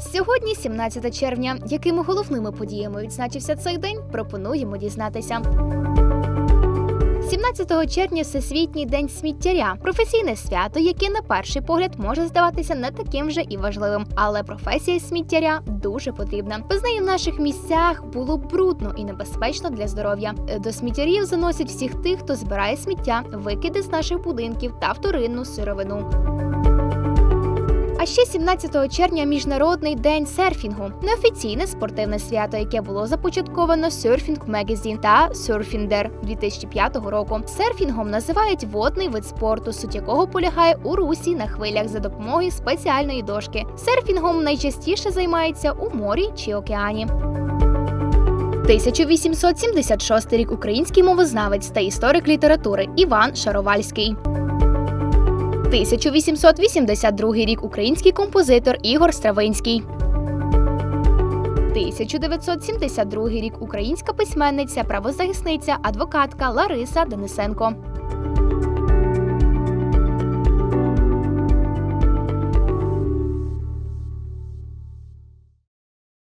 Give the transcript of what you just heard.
Сьогодні, 17 червня, якими головними подіями відзначився цей день, пропонуємо дізнатися. 17 червня Всесвітній день сміттяря професійне свято, яке на перший погляд може здаватися не таким вже і важливим, але професія сміттяря дуже потрібна. Без неї в наших місцях було брудно і небезпечно для здоров'я. До сміттярів заносять всіх тих, хто збирає сміття, викиди з наших будинків та вторинну сировину. А ще 17 червня міжнародний день серфінгу, неофіційне спортивне свято, яке було започатковано Surfing Magazine та Surfinder 2005 року. Серфінгом називають водний вид спорту, суть якого полягає у русі на хвилях за допомогою спеціальної дошки. Серфінгом найчастіше займаються у морі чи океані. 1876 рік український мовознавець та історик літератури Іван Шаровальський. 1882 рік український композитор Ігор Стравинський. 1972 рік українська письменниця, правозахисниця, адвокатка Лариса Денисенко.